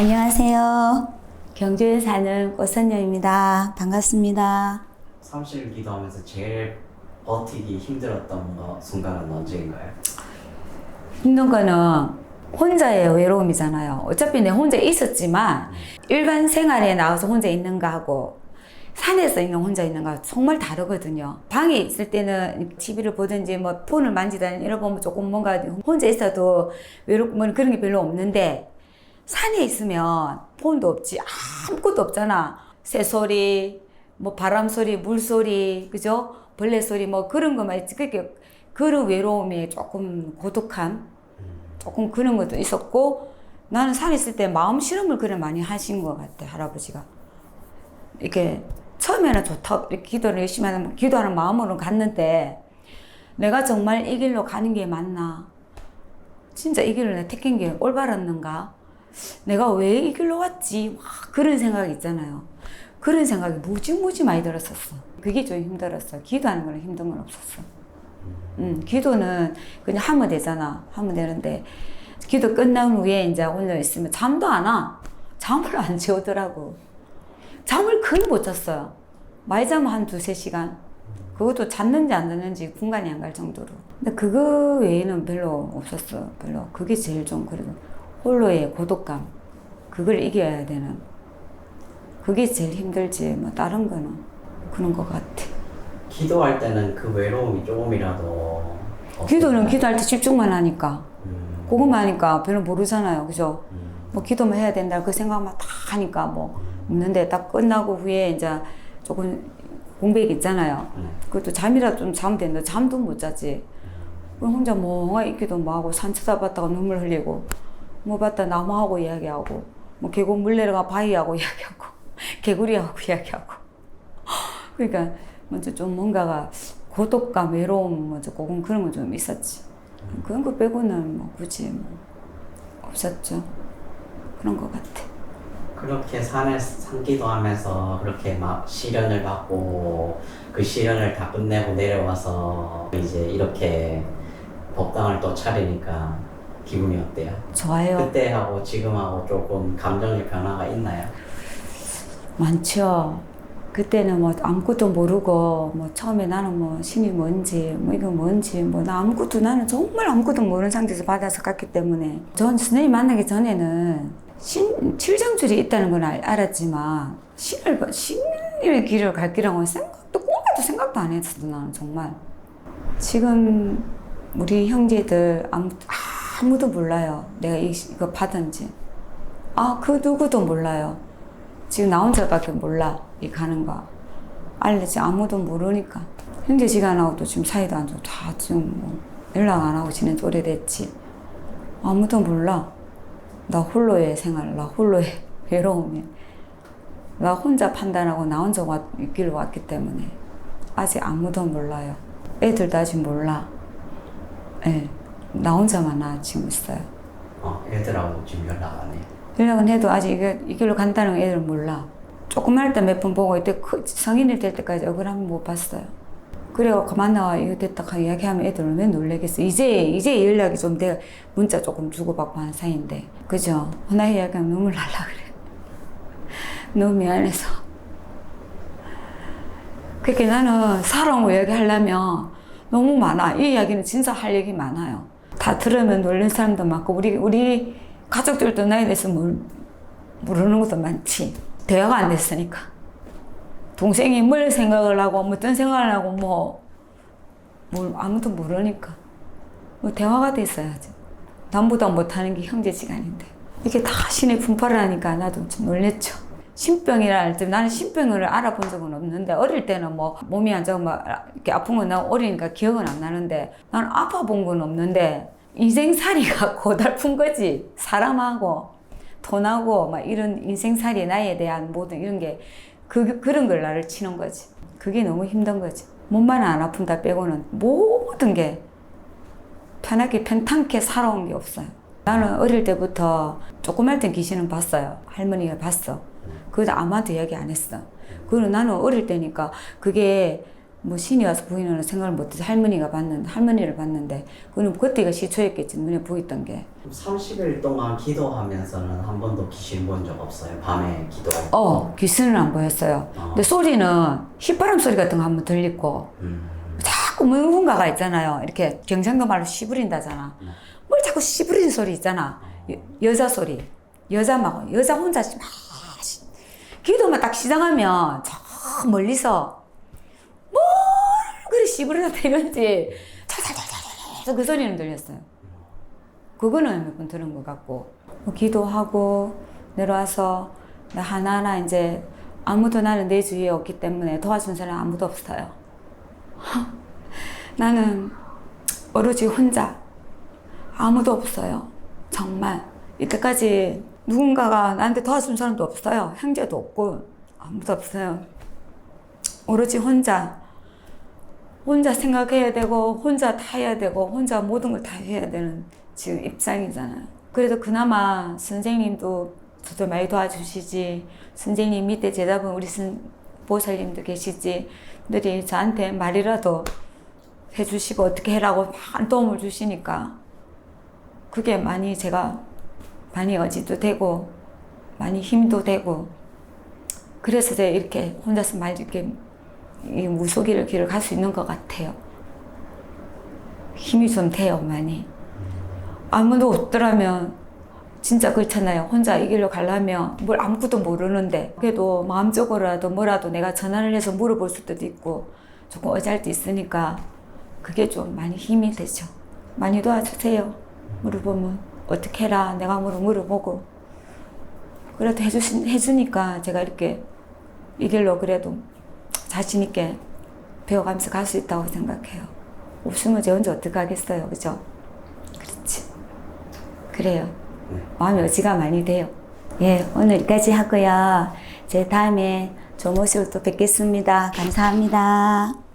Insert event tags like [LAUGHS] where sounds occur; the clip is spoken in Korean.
안녕하세요. 경주에 사는 꽃선녀입니다. 반갑습니다. 삼실 기도하면서 제일 버티기 힘들었던 거 순간은 언제인가요? 힘든 거는 혼자의 외로움이잖아요. 어차피 내 혼자 있었지만 일반 생활에 나와서 혼자 있는 거하고 산에서 있는 혼자 있는 거 정말 다르거든요. 방에 있을 때는 TV를 보든지 뭐 폰을 만지다니 이런 거면 조금 뭔가 혼자 있어도 외롭고 뭐 그런 게 별로 없는데 산에 있으면 폰도 없지 아무것도 없잖아. 새소리, 뭐 바람 소리, 물 소리, 그죠? 벌레 소리 뭐 그런 것만 있지. 그게 그런 외로움이 조금 고독함, 조금 그런 것도 있었고 나는 산에 있을 때 마음 실험을 그래 많이 하신 것 같아 할아버지가. 이렇게 처음에는 좋다 이렇게 기도를 열심히 하는 기도하는 마음으로 갔는데 내가 정말 이 길로 가는 게 맞나? 진짜 이 길을 내가 택한 게 올바랐는가? 내가 왜 이 길로 왔지? 와, 그런 생각이 있잖아요. 그런 생각이 무지무지 많이 들었었어. 그게 좀 힘들었어. 기도하는 거는 힘든 건 없었어. 음, 기도는 그냥 하면 되잖아. 하면 되는데, 기도 끝난 후에 이제 올려 있으면 잠도 안 와. 잠을 안 재우더라고. 잠을 거의 못 잤어요. 많이 한 두세 시간. 그것도 잤는지 안 잤는지 분간이 안 갈 정도로. 근데 그거 외에는 별로 없었어. 별로. 그게 제일 좀 그래도 홀로의 고독감. 그걸 이겨야 되는. 그게 제일 힘들지. 뭐 다른 거는 그런 것 같아. 기도할 때는 그 외로움이 조금이라도 기도는? 기도할 때 집중만 하니까. 음, 그것만 하니까 별로 모르잖아요. 그죠? 음, 뭐 기도만 해야 된다 그 생각만 다 하니까 뭐 없는데 딱 끝나고 후에 이제 조금 공백 있잖아요. 네. 그것도 잠이라도 좀 자면 되는데 잠도 못 자지. 그럼 혼자 멍하게 있기도 뭐하고 산 쳐다봤다가 눈물 흘리고 뭐 봤다 나무하고 이야기하고 뭐 계곡 물 내려가 바위하고 [LAUGHS] 이야기하고 개구리하고 이야기하고 [LAUGHS] 그러니까 먼저 좀 뭔가가 고독감 외로움 먼저 그건 그런 거좀 있었지. 그런 거 빼고는 뭐 굳이 뭐 없었죠. 그런 것 같아. 그렇게 산에 산기도 하면서 그렇게 막 시련을 받고 그 시련을 다 끝내고 내려와서 이제 이렇게 법당을 또 차리니까 기분이 어때요? 좋아요. 그때하고 지금하고 조금 감정의 변화가 있나요? 많죠. 그때는 뭐 아무것도 모르고 뭐 처음에 나는 뭐 신이 뭔지 뭐 이거 뭔지 뭐 나 아무것도 나는 정말 아무것도 모르는 상태에서 받아서 갔기 때문에 전 선생님 만나기 전에는 신 칠정줄이 있다는 건 알, 알았지만 신을 봐- 신의 길을 갈 길이라고 생각도 꿈에도 생각도 안 했어 나는 정말 지금 우리 형제들 아무, 아무도 몰라요. 내가 이, 이거 받은지. 아 그 누구도 몰라요. 지금 나 혼자밖에 몰라 이 가는 거. 알려지? 아무도 모르니까. 형제 지간하고도 지금 사이도 안 좋고 다 지금 뭐 연락 안 하고 지낸 지 오래됐지. 아무도 몰라. 나 홀로의 생활 나 홀로의 [LAUGHS] 외로움이. 나 혼자 판단하고 나 혼자 왔, 이 길로 왔기 때문에. 아직 아무도 몰라요. 애들도 아직 몰라. 예, 나 혼자만 나 지금 있어요 어, 애들하고 지금 연락 안 해요. 연락은 해도 아직 이게 이 길로 간다는 걸 애들은 몰라. 조그만 때몇 번 보고 이때 크- 성인이 될 때까지 번못 봤어요. 그래가 그만 나와 이거 됐다 하 이야기하면 애들은 왜 놀래겠어. 이제 이제 연락이 좀 내가 문자 조금 주고받고 하는 사이인데 그죠? 나 이야기하면 눈물 날라 그래. [LAUGHS] 너무 미안해서. 그렇게 나는 사랑을 이야기하려면 너무 많아. 이 이야기는 진짜 할 얘기 많아요. 다 들으면 놀란 사람도 많고 우리 우리 가족들도 나에 대해서 뭘 모르는 것도 많지. 대화가 안 됐으니까. 동생이 뭘 생각을 하고 뭐 어떤 생각을 하고 뭐, 뭘 아무도 모르니까. 뭐 대화가 됐어야지. 남보다 못하는 게 형제지간인데. 이게 다 신의 분파를 하니까 나도 좀 놀랬죠. 신병이라 할때 나는 신병을 알아본 적은 없는데 어릴 때는 뭐 몸이 안 좋고 막 이렇게 아픈 건 나 어리니까 기억은 안 나는데 나는 아파 본 건 없는데 인생살이가 [LAUGHS] 고달픈 거지 사람하고 돈하고 막 이런 인생살이 나에 대한 모든 이런 게 그, 그런 걸 나를 치는 거지 그게 너무 힘든 거지 몸만 안 아픈다 빼고는 모든 게 편하게 편탄케 살아온 게 없어요. 나는 어릴 때부터 조그만 때 귀신은 봤어요. 할머니가 봤어. 그래도 아무한테 이야기 안 했어. 그리고 나는 어릴 때니까 그게 뭐 신이 와서 보이는 생각을 못해서 할머니가 봤는데 할머니를 봤는데 그는 그때가 시초였겠지 눈에 보였던 게 30일 동안 기도하면서는 한 번도 귀신 본 적 없어요. 밤에 기도할 때. 어, 귀신은 안 보였어요. 근데 소리는 휘바람 소리 같은 거 한 번 들리고 음. 자꾸 누군가가 있잖아요. 이렇게 경상도 말로 씨부린다잖아. 뭘 자꾸 씨부리는 소리 있잖아. 여, 여자 소리. 여자 막 여자 혼자 막 시- 기도만 딱 시작하면 저 멀리서 뭘 그리 씨부리나 대는지 차차차차차 그 소리는 들렸어요. 그거는 몇 번 들은 것 같고 뭐 기도하고 내려와서 나 하나하나 이제 아무도 나는 내 주위에 없기 때문에 도와준 사람 아무도 없어요. [LAUGHS] 나는 오로지 혼자 아무도 없어요. 정말 이때까지 누군가가 나한테 도와준 사람도 없어요. 형제도 없고 아무도 없어요. 오로지 혼자 혼자 생각해야 되고 혼자 다 해야 되고 혼자 모든 걸 다 해야 되는 지금 입장이잖아요. 그래도 그나마 선생님도 저도 많이 도와주시지 선생님 밑에 제자분 우리 선 보살님도 계시지 들이 저한테 말이라도 해주시고 어떻게 해라고 많은 도움을 주시니까 그게 많이 제가 많이 어지도 되고 많이 힘도 되고 그래서 제가 이렇게 혼자서 많이 이렇게 이 무속이를 길을 갈 수 있는 것 같아요. 힘이 좀 돼요, 많이. 아무도 없더라면 진짜 그렇잖아요. 혼자 이 길로 가려면 뭘 아무것도 모르는데 그래도 마음적으로라도 뭐라도 내가 전화를 해서 물어볼 수도 있고 조금 어잘 때 있으니까 그게 좀 많이 힘이 되죠. 많이 도와주세요. 물어보면 어떻게 해라 내가 물어 물어보고 그래도 해주신 해주니까 제가 이렇게 이 길로 그래도 자신 있게 배워가면서 갈 수 있다고 생각해요. 없으면 제가 혼자 어떻게 하겠어요, 그죠? 그렇지. 그래요. 마음이 여지가 많이 돼요. 예, 오늘 여기까지 하고요. 제 다음에 좋은 모습으로 또 뵙겠습니다. 감사합니다.